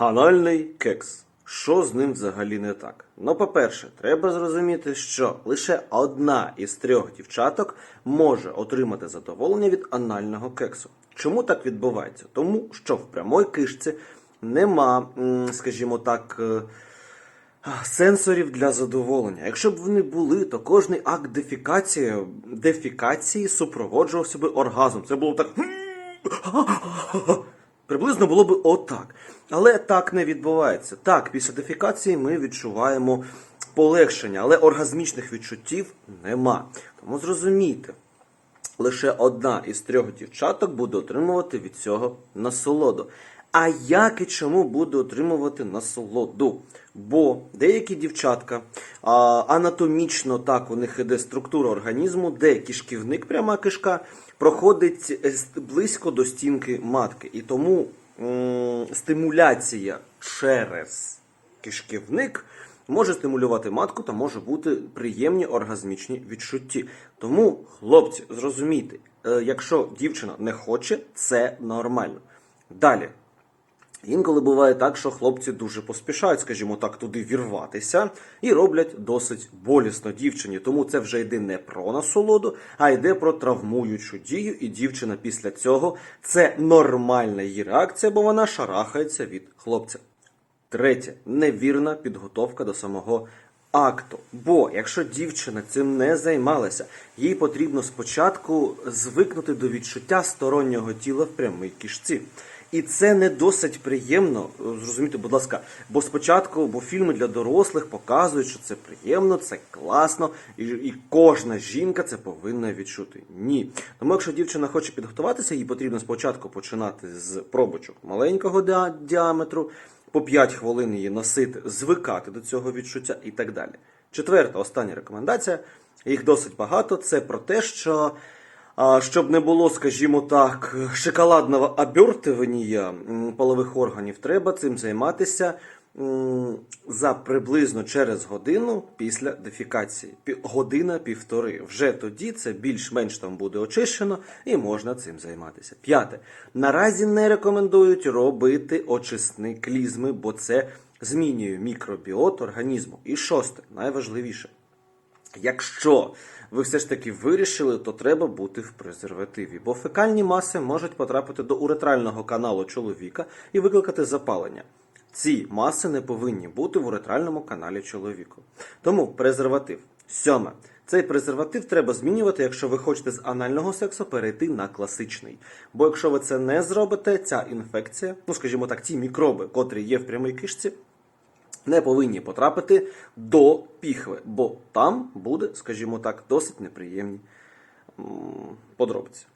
Анальний кекс. Що з ним взагалі не так? Ну, по-перше, треба зрозуміти, що лише одна із трьох дівчаток може отримати задоволення від анального кексу. Чому так відбувається? Тому що в прямої кишці нема, скажімо так, е, сенсорів для задоволення. Якщо б вони були, то кожний акт дефікації, дефікації супроводжувався би оргазмом. Це було так. Приблизно було б отак. Але так не відбувається. Так, після дефікації ми відчуваємо полегшення, але оргазмічних відчуттів нема. Тому зрозумійте, лише одна із трьох дівчаток буде отримувати від цього насолоду. А як і чому буде отримувати насолоду? Бо деякі дівчатка а, анатомічно так у них іде структура організму, де кишківник, пряма кишка, проходить е, близько до стінки матки. І тому стимуляція через кишківник може стимулювати матку та може бути приємні оргазмічні відчутті. Тому, хлопці, зрозумійте, е, якщо дівчина не хоче, це нормально. Далі. Інколи буває так, що хлопці дуже поспішають, скажімо так, туди вірватися і роблять досить болісно дівчині. Тому це вже йде не про насолоду, а йде про травмуючу дію, і дівчина після цього це нормальна її реакція, бо вона шарахається від хлопця. Третє невірна підготовка до самого акту. Бо якщо дівчина цим не займалася, їй потрібно спочатку звикнути до відчуття стороннього тіла в прямій кишці. І це не досить приємно, е, зрозумійте, будь ласка, бо спочатку, бо фільми для дорослих показують, що це приємно, це класно, і, і кожна жінка це повинна відчути. Ні. Тому якщо дівчина хоче підготуватися, їй потрібно спочатку починати з пробочок маленького діа- діаметру, по 5 хвилин її носити, звикати до цього відчуття і так далі. Четверта, остання рекомендація, їх досить багато, це про те, що щоб не було, скажімо так, шоколадного обертування полових органів, треба цим займатися за приблизно через годину після дефікації. Пі- Година-півтори. Вже тоді це більш-менш там буде очищено і можна цим займатися. П'яте. Наразі не рекомендують робити очисні клізми, бо це змінює мікробіот організму. І шосте, найважливіше. Якщо ви все ж таки вирішили, то треба бути в презервативі, бо фекальні маси можуть потрапити до уретрального каналу чоловіка і викликати запалення. Ці маси не повинні бути в уретральному каналі чоловіку. Тому презерватив. Сьоме. Цей презерватив треба змінювати, якщо ви хочете з анального сексу перейти на класичний. Бо якщо ви це не зробите, ця інфекція, ну скажімо так, ті мікроби, котрі є в прямій кишці, не повинні потрапити до піхви, бо там буде, скажімо так, досить неприємні подробиці.